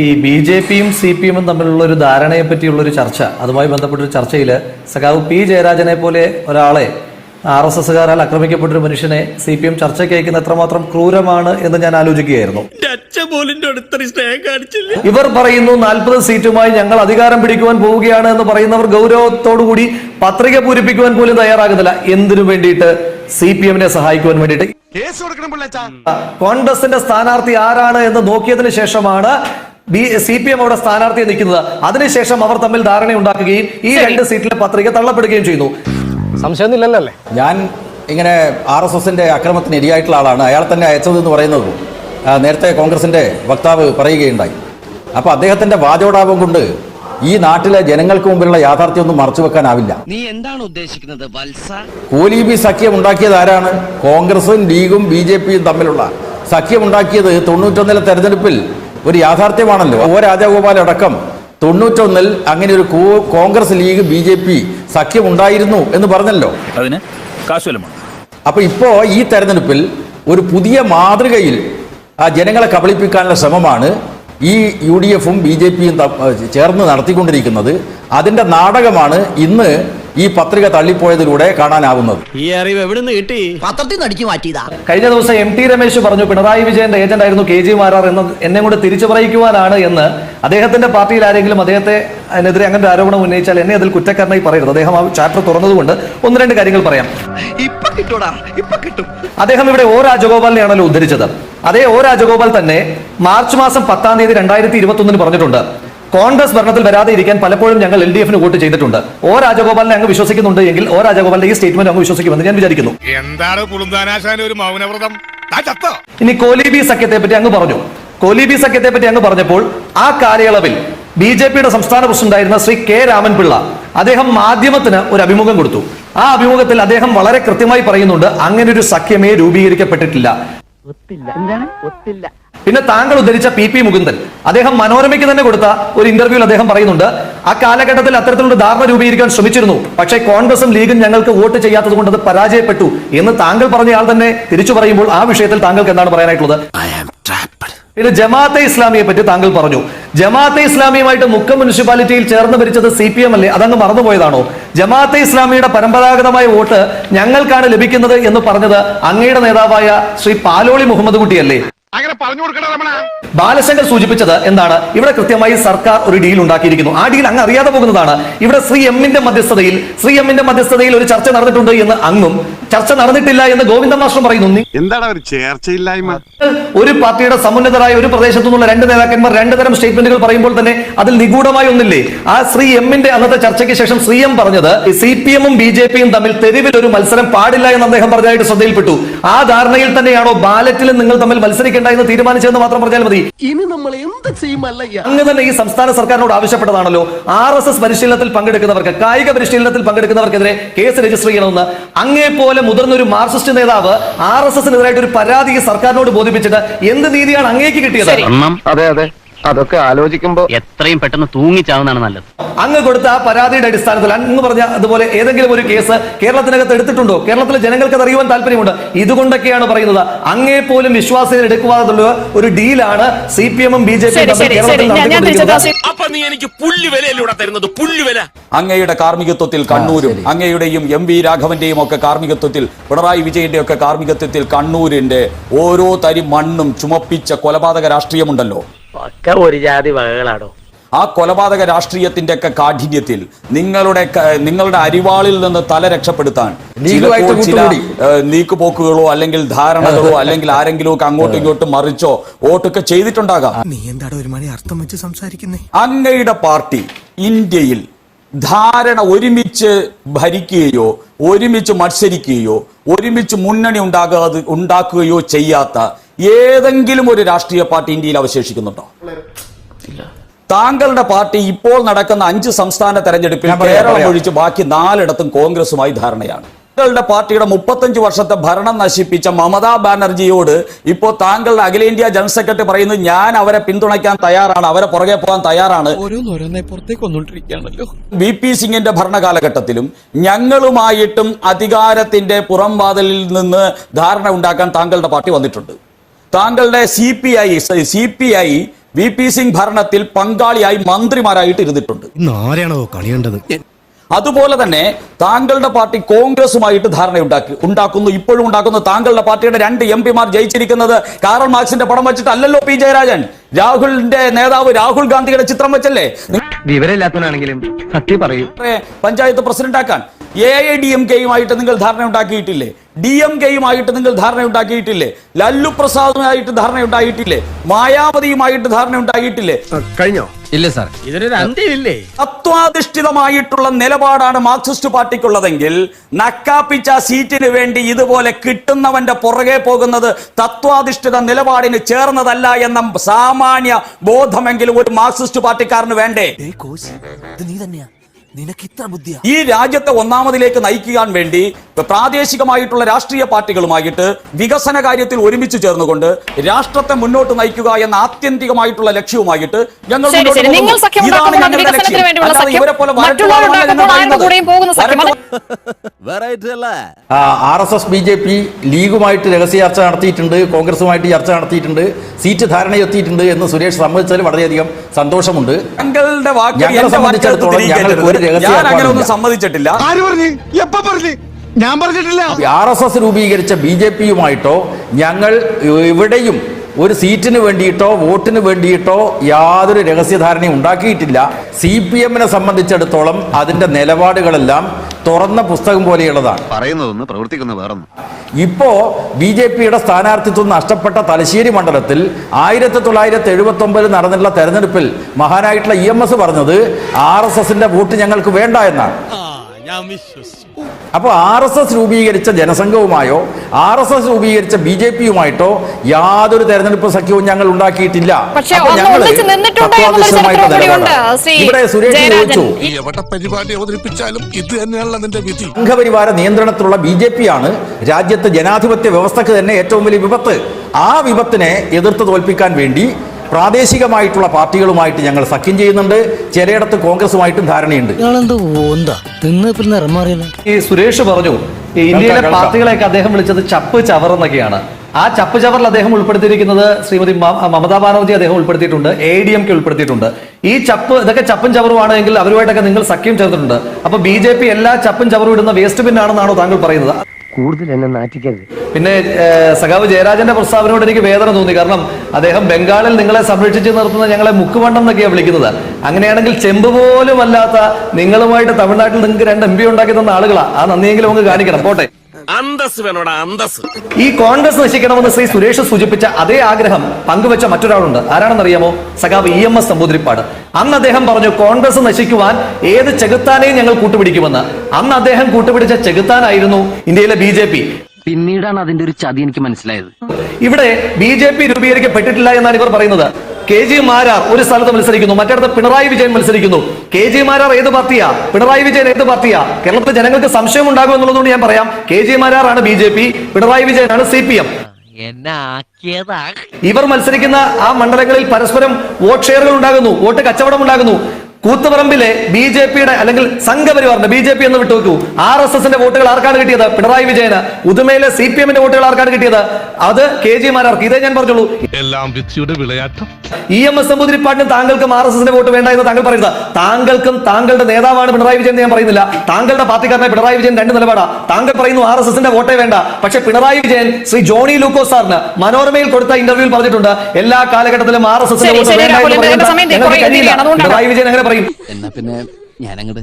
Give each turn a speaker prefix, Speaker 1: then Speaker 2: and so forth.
Speaker 1: ഈ B J പിയും C P എമ്മും തമ്മിലുള്ള ഒരു ധാരണയെ പറ്റിയുള്ള ഒരു ചർച്ച അതുമായി ബന്ധപ്പെട്ട ഒരു ചർച്ചയിൽ സഖാവ് പി ജയരാജനെ പോലെ ഒരാളെ ആർ എസ് എസുകാരാൽ ആക്രമിക്കപ്പെട്ട ഒരു മനുഷ്യനെ സി പി എം ചർച്ചയ്ക്ക് അയക്കുന്ന എത്രമാത്രം ക്രൂരമാണ് എന്ന് ഞാൻ ആലോചിക്കുകയായിരുന്നു. ഇവർ പറയുന്നു നാൽപ്പത് സീറ്റുമായി ഞങ്ങൾ അധികാരം പിടിക്കുവാൻ പോവുകയാണ് എന്ന് പറയുന്നവർ ഗൗരവത്തോടുകൂടി പത്രിക പൂരിപ്പിക്കുവാൻ പോലും തയ്യാറാകുന്നില്ല. എന്തിനു വേണ്ടിയിട്ട് സി പി എമ്മിനെ സഹായിക്കുവാൻ വേണ്ടിയിട്ട്? കോൺഗ്രസിന്റെ സ്ഥാനാർത്ഥി ആരാണ് എന്ന് നോക്കിയതിനു ശേഷമാണ് ബി സി പി എം അവിടെ സ്ഥാനാർത്ഥിയെ നിൽക്കുന്നത്. അതിനുശേഷം അവർ തമ്മിൽ ധാരണ ഉണ്ടാക്കുകയും ഈ രണ്ട് സീറ്റിലെ പത്രിക തള്ളപ്പെടുകയും ചെയ്യുന്നു
Speaker 2: സംശയമൊന്നുമില്ലല്ലേ?
Speaker 3: ഞാൻ ഇങ്ങനെ ആർ എസ് എസിന്റെ അക്രമത്തിന് ഇരയായിട്ടുള്ള ആളാണ്. അയാൾ തന്നെ അയച്ചതെന്ന് പറയുന്നത് നേരത്തെ കോൺഗ്രസിന്റെ വക്താവ് പറയുകയുണ്ടായി. അപ്പോൾ അദ്ദേഹത്തിന്റെ വാചോടാപം കൊണ്ട് ഈ നാട്ടിലെ ജനങ്ങൾക്ക് മുമ്പിലുള്ള യാഥാർത്ഥ്യമൊന്നും മറച്ചു വെക്കാനാവില്ല
Speaker 4: നീ എന്താണ് ഉദ്ദേശിക്കുന്നത് വത്സ?
Speaker 3: കോലീബി സഖ്യം ഉണ്ടാക്കിയത് ആരാണ്? കോൺഗ്രസും ലീഗും ബി ജെ പിയും തമ്മിലുള്ള സഖ്യം ഉണ്ടാക്കിയത് തൊണ്ണൂറ്റൊന്നിലെ തെരഞ്ഞെടുപ്പിൽ ഒരു യാഥാർത്ഥ്യമാണല്ലോ. ഓ രാജഗോപാൽ അടക്കം തൊണ്ണൂറ്റൊന്നിൽ അങ്ങനെ ഒരു Congress League B J P സഖ്യം ഉണ്ടായിരുന്നു എന്ന് പറഞ്ഞല്ലോ.
Speaker 5: അതിന്
Speaker 3: അപ്പൊ ഇപ്പോ ഈ തെരഞ്ഞെടുപ്പിൽ ഒരു പുതിയ മാതൃകയിൽ ആ ജനങ്ങളെ കബളിപ്പിക്കാനുള്ള ശ്രമമാണ് ഈ യു ഡി എഫും ബി ജെ പിയും ചേർന്ന് നടത്തിക്കൊണ്ടിരിക്കുന്നത്. അതിന്റെ നാടകമാണ് ഇന്ന് ഈ പത്രിക തള്ളിപ്പോയതിലൂടെ കാണാനാവുന്നത്.
Speaker 4: ഈ അറിവ് എവിടുന്ന് കിട്ടി?
Speaker 6: പത്രത്തിൽ നിന്ന് അടിച്ചു മാറ്റിയതാ.
Speaker 1: കഴിഞ്ഞ ദിവസം എം ടി രമേശ് പറഞ്ഞു പിണറായി വിജയന്റെ ഏജന്റ് ആയിരുന്നു കെ ജി മാരാർ എന്ന് എന്നെ കൊണ്ട് തിരിച്ചു പറയിക്കുവാനാണ് എന്ന്. അദ്ദേഹത്തിന്റെ പാർട്ടിയിൽ ആരെങ്കിലും അദ്ദേഹത്തെ അതിനെതിരെ അങ്ങനെ ഒരു ആരോപണം ഉന്നയിച്ചാൽ എന്നെ അതിൽ കുറ്റക്കാരനായി പറയരുത്. അദ്ദേഹം ആ ചാപ്റ്റർ തുറന്നതുകൊണ്ട് ഒന്ന് രണ്ട് കാര്യങ്ങൾ പറയാം.
Speaker 4: ഇപ്പൊ കിട്ടൂടാ ഇപ്പൊ കിട്ടും.
Speaker 1: അദ്ദേഹം ഇവിടെ ഓ രാജഗോപാലിനെയാണല്ലോ ഉദ്ധരിച്ചത്. അതേ ഓ രാജഗോപാൽ തന്നെ മാർച്ച് മാസം പത്താം തീയതി രണ്ടായിരത്തി ഇരുപത്തി ഒന്നിന് പറഞ്ഞിട്ടുണ്ട്. കോൺഗ്രസ് ഭരണത്തിൽ വരാതെ ഇരിക്കാൻ പലപ്പോഴും ഞങ്ങൾ എൽ ഡി എഫിന് വോട്ട് ചെയ്തിട്ടുണ്ട്. ഓ രാജഗോപാലിനെ അങ്ങ് വിശ്വസിക്കുന്നുണ്ട് എങ്കിൽ ഓ രാജഗോപാലിന്റെ ഈ സ്റ്റേറ്റ്മെന്റ് അങ്ങ് വിശ്വസിക്കുമെന്ന് ഞാൻ വിചാരിക്കുന്നു.
Speaker 7: എന്താണ് ഒരു മൗനവ്രതം?
Speaker 1: ഇനി കോലിബി സഖ്യത്തെ പറ്റി അങ്ങ് പറഞ്ഞു. കോലിബി സഖ്യത്തെ പറ്റി അങ്ങ് പറഞ്ഞപ്പോൾ ആ കാലയളവിൽ ബി ജെ പിയുടെ സംസ്ഥാന പ്രസിഡന്റായിരുന്ന ശ്രീ കെ രാമൻപിള്ള അദ്ദേഹം മാധ്യമത്തിന് ഒരു അഭിമുഖം കൊടുത്തു. ആ അഭിമുഖത്തിൽ അദ്ദേഹം വളരെ കൃത്യമായി പറയുന്നുണ്ട് അങ്ങനെ ഒരു സഖ്യമേ രൂപീകരിക്കപ്പെട്ടിട്ടില്ല. പിന്നെ താങ്കൾ ഉദ്ധരിച്ച പി പി മുകുന്ദൻ. അദ്ദേഹം മനോരമയ്ക്ക് തന്നെ കൊടുത്ത ഒരു ഇന്റർവ്യൂവിൽ അദ്ദേഹം പറയുന്നുണ്ട് ആ കാലഘട്ടത്തിൽ അത്തരത്തിലുള്ള ധാരണ രൂപീകരിക്കാൻ ശ്രമിച്ചിരുന്നു. പക്ഷേ കോൺഗ്രസും ലീഗും ഞങ്ങൾക്ക് വോട്ട് ചെയ്യാത്തത് കൊണ്ട് അത് പരാജയപ്പെട്ടു. എന്ന് താങ്കൾ പറഞ്ഞ ആൾ തന്നെ തിരിച്ചു പറയുമ്പോൾ ആ വിഷയത്തിൽ താങ്കൾക്ക് എന്താണ് പറയാനായിട്ടുള്ളത്? ഇത് ജമാഅത്തെ ഇസ്ലാമിയെ പറ്റി താങ്കൾ പറഞ്ഞു. ജമാഅത്തെ ഇസ്ലാമിയുമായിട്ട് മുക്കം മുനിസിപ്പാലിറ്റിയിൽ ചേർന്ന് ഭരിച്ചത് സി പി എം അല്ലേ? അതങ്ങ് മറന്നുപോയതാണോ? ജമാഅത്തെ ഇസ്ലാമിയുടെ പരമ്പരാഗതമായ വോട്ട് ഞങ്ങൾക്കാണ് ലഭിക്കുന്നത് എന്ന് പറഞ്ഞത് അങ്ങയുടെ നേതാവായ ശ്രീ പാലോളി മുഹമ്മദ് കുട്ടിയല്ലേ?
Speaker 7: അങ്ങനെ പറഞ്ഞു കൊടുക്കണ രമണ.
Speaker 1: ബാലശങ്കർ സൂചിപ്പിച്ചത് എന്താണ്? ഇവിടെ കൃത്യമായി സർക്കാർ ഒരു ഡീൽ ഉണ്ടാക്കിയിരിക്കുന്നു. ആ ഡീൽ അങ്ങ് അറിയാതെ പോകുന്നതാണ്. ഇവിടെ ശ്രീ എമ്മിന്റെ മധ്യസ്ഥതയിൽ ശ്രീ എമ്മിന്റെ മധ്യസ്ഥതയിൽ ഒരു ചർച്ച നടന്നിട്ടുണ്ട് എന്ന് അങ്ങും ചർച്ച നടന്നിട്ടില്ല എന്ന് ഗോവിന്ദ മാസ്റ്റർ പറയുന്നു.
Speaker 7: എന്താണ് ചേർച്ചയില്ലായ്മ?
Speaker 1: ഒരു പാർട്ടിയുടെ സമുന്നതരായ ഒരു പ്രദേശത്തു നിന്നുള്ള രണ്ട് നേതാക്കന്മാർ രണ്ട് തരം സ്റ്റേറ്റ്മെന്റുകൾ പറയുമ്പോൾ തന്നെ അതിൽ നിഗൂഢമായി ഒന്നില്ലേ? ആ ശ്രീ എമ്മിന്റെ അന്നത്തെ ചർച്ചയ്ക്ക് ശേഷം ശ്രീ എം പറഞ്ഞത് സി പി എമ്മും ബി ജെ പിയും തമ്മിൽ തെരുവിൽ ഒരു മത്സരം പാടില്ല എന്ന് അദ്ദേഹം പറഞ്ഞതായിട്ട് ശ്രദ്ധയിൽപ്പെട്ടു. ആ ധാരണയിൽ തന്നെയാണോ ബാലറ്റിൽ നിങ്ങൾ തമ്മിൽ മത്സരിക്കേണ്ട എന്ന് തീരുമാനിച്ചതെന്ന് മാത്രം പറഞ്ഞാൽ മതി.
Speaker 6: ഇനി നമ്മൾ എന്ത് ചെയ്യുമല്ല
Speaker 1: അങ്ങ് തന്നെ ഈ സംസ്ഥാന സർക്കാരിനോട് ആവശ്യപ്പെട്ടതാണല്ലോ. ആർ എസ് എസ് പരിശീലനത്തിൽ പങ്കെടുക്കുന്നവർക്ക് കായിക പരിശീലനത്തിൽ പങ്കെടുക്കുന്നവർക്കെതിരെ കേസ് രജിസ്റ്റർ ചെയ്യണമെന്ന് അങ്ങേ പോലെ മുതിർന്ന ഒരു മാർക്സിസ്റ്റ് നേതാവ് ആർ എസ് എസിനെതിരായിട്ട് ഒരു പരാതി സർക്കാരിനോട് ബോധിപ്പിച്ചിട്ട് എന്ത് നീതിയാണ് അങ്ങേക്ക് കിട്ടിയത്?
Speaker 2: അതെ അതെ. അതൊക്കെ ആലോചിക്കുമ്പോ
Speaker 8: എത്രയും പെട്ടെന്ന് തൂങ്ങിച്ചാവുന്നതാണ് നല്ലത്.
Speaker 1: അങ്ങ് കൊടുത്ത ആ പരാതിയുടെ അടിസ്ഥാനത്തിൽ അങ്ങ് പറഞ്ഞ അതുപോലെ ഏതെങ്കിലും ഒരു കേസ് കേരളത്തിനകത്ത് എടുത്തിട്ടുണ്ടോ? കേരളത്തിലെ ജനങ്ങൾക്ക് അത് അറിയുവാൻ താല്പര്യമുണ്ട്. ഇതുകൊണ്ടൊക്കെയാണ് പറയുന്നത്. അങ്ങേ പോലും വിശ്വാസത്തിൽ എടുക്കുവാനുള്ള ഒരു ഡീലാണ് സി പി എമ്മും ബി ജെ
Speaker 5: അങ്ങയുടെ കാർമ്മികത്വത്തിൽ കണ്ണൂരും അങ്ങയുടെയും എം വി രാഘവന്റെയും ഒക്കെ കാർമ്മികത്വത്തിൽ പിണറായി വിജയന്റെ ഒക്കെ കാർമ്മികത്വത്തിൽ കണ്ണൂരിന്റെ ഓരോ തരി മണ്ണും ചുമപ്പിച്ച കൊലപാതക രാഷ്ട്രീയമുണ്ടല്ലോ.
Speaker 8: ഒക്കെ ഒരു ജാതി വകകളാണോ
Speaker 5: ആ കൊലപാതക രാഷ്ട്രീയത്തിന്റെ ഒക്കെ കാഠിന്യത്തിൽ നിങ്ങളുടെ നിങ്ങളുടെ അരിവാളിൽ നിന്ന് തല രക്ഷപ്പെടുത്താൻ ചില നീക്കുപോക്കുകളോ അല്ലെങ്കിൽ ധാരണകളോ അല്ലെങ്കിൽ ആരെങ്കിലും ഒക്കെ അങ്ങോട്ടും ഇങ്ങോട്ടും മറിച്ചോ വോട്ടൊക്കെ ചെയ്തിട്ടുണ്ടാകാം.
Speaker 6: നീ എന്താടാ ഒരു മണി അർത്ഥം വെച്ച് സംസാരിക്കുന്നേ?
Speaker 5: അങ്ങയുടെ പാർട്ടി ഇന്ത്യയിൽ ധാരണ ഒരുമിച്ച് ഭരിക്കുകയോ ഒരുമിച്ച് മത്സരിക്കുകയോ ഒരുമിച്ച് മുന്നണി ഉണ്ടാകാതെ ഉണ്ടാക്കുകയോ ചെയ്യാത്ത ഏതെങ്കിലും ഒരു രാഷ്ട്രീയ പാർട്ടി ഇന്ത്യയിൽ അവശേഷിക്കുന്നുണ്ടോ? താങ്കളുടെ പാർട്ടി ഇപ്പോൾ നടക്കുന്ന അഞ്ച് സംസ്ഥാന തെരഞ്ഞെടുപ്പിൽ കേരളം ഒഴിച്ച് ബാക്കി നാലിടത്തും കോൺഗ്രസുമായി ധാരണയാണ്. താങ്കളുടെ പാർട്ടിയുടെ മുപ്പത്തഞ്ച് വർഷത്തെ ഭരണം നശിപ്പിച്ച മമതാ ബാനർജിയോട് ഇപ്പോൾ താങ്കളുടെ അഖിലേന്ത്യാ ജനറൽ സെക്രട്ടറി പറയുന്നു ഞാൻ അവരെ പിന്തുണയ്ക്കാൻ തയ്യാറാണ് അവരെ പുറകെ പോകാൻ തയ്യാറാണ്. വി പി സിംഗിന്റെ ഭരണകാലഘട്ടത്തിലും ഞങ്ങളുമായിട്ടും അധികാരത്തിന്റെ പുറംവാതിലിൽ നിന്ന് ധാരണ ഉണ്ടാക്കാൻ താങ്കളുടെ പാർട്ടി വന്നിട്ടുണ്ട്. താങ്കളുടെ C P I C P I V P Singh ഭരണത്തിൽ പങ്കാളിയായി മന്ത്രിമാരായിട്ട് ഇരുന്നിട്ടുണ്ട്.
Speaker 6: ആരെയാണോ കളിയേണ്ടത്?
Speaker 5: അതുപോലെ തന്നെ താങ്കളുടെ പാർട്ടി കോൺഗ്രസുമായിട്ട് ധാരണയുണ്ടാക്കി ഉണ്ടാക്കുന്നു ഇപ്പോഴും ഉണ്ടാക്കുന്നു. താങ്കളുടെ പാർട്ടിയുടെ രണ്ട് എം പിമാർ ജയിച്ചിരിക്കുന്നത് കാറൽ മാർക്സിന്റെ പടം വെച്ചിട്ടല്ലല്ലോ പി ജയരാജൻ. രാഹുലിന്റെ നേതാവ് രാഹുൽ ഗാന്ധിയുടെ ചിത്രം വെച്ചല്ലേ?
Speaker 2: വിവരമില്ലാത്തവനാണെങ്കിലും സത്യം പറയൂ.
Speaker 5: പഞ്ചായത്ത് പ്രസിഡന്റ് ആക്കാൻ എ ഐ ഡി എം കെയുമായിട്ട് നിങ്ങൾ ധാരണ ഉണ്ടാക്കിയിട്ടില്ലേ ഡി എം കെയുമായിട്ട് നിങ്ങൾ ധാരണ ഉണ്ടാക്കിയിട്ടില്ലേ ലല്ലു പ്രസാദുമായിട്ട് ധാരണ ഉണ്ടായിട്ടില്ലേ മായാവതിയുമായിട്ട് ധാരണ ഉണ്ടായിട്ടില്ലേ
Speaker 2: കഴിഞ്ഞോ?
Speaker 4: ഇല്ല സാർ. ഇതിനൊരു അന്ത്യമില്ലേ?
Speaker 5: തത്വാധിഷ്ഠിതമായിട്ടുള്ള നിലപാടാണ് മാർക്സിസ്റ്റ് പാർട്ടിക്കുള്ളതെങ്കിൽ നക്കാപ്പിച്ച സീറ്റിന് വേണ്ടി ഇതുപോലെ കിട്ടുന്നവന്റെ പുറകെ പോകുന്നത് തത്വാധിഷ്ഠിത നിലപാടിന് ചേർന്നതല്ല എന്ന സാമാന്യ ബോധമെങ്കിലും ഒരു മാർക്സിസ്റ്റ് പാർട്ടിക്കാരന് വേണ്ടേ?
Speaker 6: നീ തന്നെയാ.
Speaker 5: ഈ രാജ്യത്തെ ഒന്നാമതിലേക്ക് നയിക്കാൻ വേണ്ടി പ്രാദേശികമായിട്ടുള്ള രാഷ്ട്രീയ പാർട്ടികളുമായിട്ട് വികസന കാര്യത്തിൽ ഒരുമിച്ച് ചേർന്നുകൊണ്ട് രാഷ്ട്രത്തെ മുന്നോട്ട് നയിക്കുക എന്ന ആത്യന്തികമായിട്ടുള്ള ലക്ഷ്യവുമായിട്ട് ഞങ്ങൾ ഇതാണ് ഞങ്ങളുടെ ലക്ഷ്യം. അല്ലാതെ ഇവരെ പോലെ
Speaker 3: R S S B J P ലീഗുമായിട്ട് രഹസ്യ ചർച്ച നടത്തിയിട്ടുണ്ട് കോൺഗ്രസുമായിട്ട് ചർച്ച നടത്തിയിട്ടുണ്ട് സീറ്റ് ധാരണയെത്തിയിട്ടുണ്ട് എന്ന് സുരേഷ് സമ്മതിച്ചതിൽ വളരെയധികം സന്തോഷമുണ്ട്. ഞങ്ങളെ സംബന്ധിച്ചിടത്തോളം. ഞങ്ങൾക്ക് ഒരു രഹസ്യ
Speaker 5: ഞാൻ അങ്ങനെ ഒന്നും സമ്മതിച്ചിട്ടില്ല.
Speaker 7: ആര് പറഞ്ഞു? എപ്പ പറഞ്ഞു? ഞാൻ പറഞ്ഞിട്ടില്ല.
Speaker 3: ആർ എസ് എസ് രൂപീകരിച്ച ബി ജെ പിയുമായിട്ടോ ഞങ്ങൾ ഇവിടെയും ഒരു സീറ്റിന് വേണ്ടിയിട്ടോ വോട്ടിന് വേണ്ടിയിട്ടോ യാതൊരു രഹസ്യധാരണയും ഉണ്ടാക്കിയിട്ടില്ല. സി പി എമ്മിനെ സംബന്ധിച്ചിടത്തോളം അതിന്റെ നിലപാടുകളെല്ലാം തുറന്ന പുസ്തകം പോലെയുള്ളതാണ്.
Speaker 2: പറയുന്നതൊന്ന് പ്രവർത്തിക്കുന്ന വേറൊന്നും.
Speaker 3: ഇപ്പോ ബി ജെ പിയുടെ സ്ഥാനാർത്ഥിത്വം നഷ്ടപ്പെട്ട തലശ്ശേരി മണ്ഡലത്തിൽ ആയിരത്തി തൊള്ളായിരത്തി എഴുപത്തി ഒമ്പതിൽ നടന്നിട്ടുള്ള തെരഞ്ഞെടുപ്പിൽ മഹാനായിട്ടുള്ള ഇ എം എസ് പറഞ്ഞത് ആർ എസ് എസിന്റെ വോട്ട് ഞങ്ങൾക്ക് വേണ്ട എന്നാണ്.
Speaker 4: ഞാൻ വിശ്വസിച്ചു
Speaker 3: അപ്പോൾ ആർ എസ് എസ് രൂപീകരിച്ച ജനസംഘവുമായോ ആർ എസ് എസ് രൂപീകരിച്ച ബി ജെ പിയുമായിട്ടോ യാതൊരു തെരഞ്ഞെടുപ്പ് സഖ്യവും ഞങ്ങൾ ഉണ്ടാക്കിയിട്ടില്ല. ഇവിടെ സുരേഷ് ചോദിച്ചു.
Speaker 7: പരിപാടി അവതരിപ്പിച്ചാലും ഇത് തന്നെയാണല്ലോ വിധി.
Speaker 3: സംഘപരിവാര നിയന്ത്രണത്തിലുള്ള ബി ജെ പി ആണ് രാജ്യത്തെ ജനാധിപത്യ വ്യവസ്ഥക്ക് തന്നെ ഏറ്റവും വലിയ വിപത്ത്. ആ വിപത്തിനെ എതിർത്ത് തോൽപ്പിക്കാൻ വേണ്ടി പ്രാദേശികമായിട്ടുള്ള പാർട്ടികളുമായിട്ട് ഞങ്ങൾ സഖ്യം ചെയ്യുന്നുണ്ട്. ചിലയിടത്ത് കോൺഗ്രസുമായിട്ടും ധാരണയുണ്ട്.
Speaker 1: ഈ സുരേഷ് പറഞ്ഞു ഇന്ത്യയിലെ. പാർട്ടികളെയൊക്കെ അദ്ദേഹം വിളിച്ചത് ചപ്പ് ചവർ എന്നൊക്കെയാണ്. ആ ചപ്പ് ചവറിൽ അദ്ദേഹം ഉൾപ്പെടുത്തിയിരിക്കുന്നത് ശ്രീമതി മമതാ ബാനർജി അദ്ദേഹം ഉൾപ്പെടുത്തിയിട്ടുണ്ട് എ ഡി എം കെ ഉൾപ്പെടുത്തിയിട്ടുണ്ട്. ഈ ചപ്പ് ഇതൊക്കെ ചപ്പും ചവറുമാണ് എങ്കിൽ അവരുമായിട്ടൊക്കെ നിങ്ങൾ സഖ്യം ചേർത്തിട്ടുണ്ട്. അപ്പൊ ബി ജെ പി എല്ലാ ചപ്പും ചവറും ഇടുന്ന വേസ്റ്റ് ബിന്നാണെന്നാണോ താങ്കൾ പറയുന്നത്?
Speaker 2: കൂടുതൽ എന്നെ നാറ്റിക്കരുത്.
Speaker 1: പിന്നെ സഖാവ് ജയരാജന്റെ പ്രസ്താവനയോട് എനിക്ക് വേദന തോന്നി. കാരണം അദ്ദേഹം ബംഗാളിൽ നിങ്ങളെ സംരക്ഷിച്ച് നിർത്തുന്ന ഞങ്ങളെ മുക്കുവണ്ണം എന്നൊക്കെയാണ് വിളിക്കുന്നത്. അങ്ങനെയാണെങ്കിൽ ചെമ്പ് പോലും അല്ലാത്ത നിങ്ങളുമായിട്ട് തമിഴ്നാട്ടിൽ നിങ്ങൾക്ക് രണ്ട് എം പി ഉണ്ടാക്കി തന്ന ആളുകളാണ് ആ നന്ദിയെങ്കിലും നമുക്ക് കാണിക്കണം. പോട്ടെ.
Speaker 4: അന്തസ് വേണോടാ അന്തസ്
Speaker 1: ഈ കോൺഗ്രസ് നശിക്കണമെന്ന് ശ്രീ സുരേഷ് സൂചിപ്പിച്ച അതേ ആഗ്രഹം പങ്കുവെച്ച മറ്റൊരാളുണ്ട്. ആരാണെന്നറിയാമോ? സഖാവ് ഇ എം എസ് നമ്പൂതിരിപ്പാട്. അന്ന് അദ്ദേഹം പറഞ്ഞു കോൺഗ്രസ് നശിക്കുവാൻ ഏത് ചെകുത്താനെയും ഞങ്ങൾ കൂട്ടുപിടിക്കുമെന്ന്. അന്ന് അദ്ദേഹം കൂട്ടുപിടിച്ച ചെകുത്താനായിരുന്നു ഇന്ത്യയിലെ ബി ജെ പി.
Speaker 8: പിന്നീടാണ് അതിന്റെ ഒരു ചതി എനിക്ക് മനസ്സിലായത്.
Speaker 1: ഇവിടെ ബി ജെ പി രൂപീകരിക്കപ്പെട്ടിട്ടില്ല എന്നാണ് ഇവർ പറയുന്നത്. കെ ജി മാരാർ ഒരു സ്ഥലത്ത് മത്സരിക്കുന്നു. മറ്റടുത്ത് പിണറായി വിജയൻ മത്സരിക്കുന്നു. കെ ജി മാരാർ ഏത് പാർട്ടിയാ? പിണറായി വിജയൻ ഏത് പാർട്ടിയാ? കേരളത്തിലെ ജനങ്ങൾക്ക് സംശയം ഉണ്ടാകും എന്നുള്ളതുകൊണ്ട് ഞാൻ പറയാം. കെ ജി മാരാർ ആണ് ബി ജെ പി പിണറായി വിജയനാണ് സി പി എം. ഇവർ മത്സരിക്കുന്ന ആ മണ്ഡലങ്ങളിൽ പരസ്പരം വോട്ട് ഷെയറുകൾ ഉണ്ടാകുന്നു വോട്ട് കച്ചവടം ഉണ്ടാകുന്നു. കൂത്തുപറമ്പിലെ ബി ജെ പിയുടെ അല്ലെങ്കിൽ സംഘപരിവാറിന്റെ ബി ജെ പി എന്ന് വിട്ടുവെക്കൂ ആർ എസ് എസിന്റെ വോട്ടുകൾ ആർക്കാണ് കിട്ടിയത്? പിണറായി വിജയന്. ഉദുമയിലെ സി പി എമ്മിന്റെ വോട്ടുകൾ ആർക്കാണ് കിട്ടിയത്? അത് കെ ജി മാരാർക്ക്. ഇതേ ഞാൻ പറഞ്ഞോളൂ
Speaker 7: എല്ലാം വിധിയുടെ വിളയാട്ടം.
Speaker 1: ഇ എം എസ് നമ്പൂതിരിപ്പാട്ടിനും താങ്കൾക്കും ആർ എസ് എസിന്റെ വോട്ട് വേണ്ട എന്ന് താങ്കൾ പറയുന്നത്. താങ്കൾക്കും താങ്കളുടെ നേതാവാണ് പിണറായി വിജയൻ എന്ന് ഞാൻ പറയുന്നില്ല. താങ്കളുടെ പാർട്ടിക്കാരനെ പിണറായി വിജയൻ രണ്ട് നിലപാടാ. താങ്കൾ പറയുന്നു ആർ എസ് എസിന്റെ വോട്ടേ വേണ്ട. പക്ഷെ പിണറായി വിജയൻ ശ്രീ ജോണി ലൂക്കോ സാറിന് മനോരമയിൽ കൊടുത്ത ഇന്റർവ്യൂവിൽ പറഞ്ഞിട്ടുണ്ട് എല്ലാ കാലഘട്ടത്തിലും ആർ എസ് എസിന്റെ വോട്ട് വേണ്ട എന്ന് പറയുന്നത്. പിണറായി വിജയൻ അങ്ങനെ പറയും.
Speaker 8: എന്നാ പിന്നെ ഞാനങ്ങട്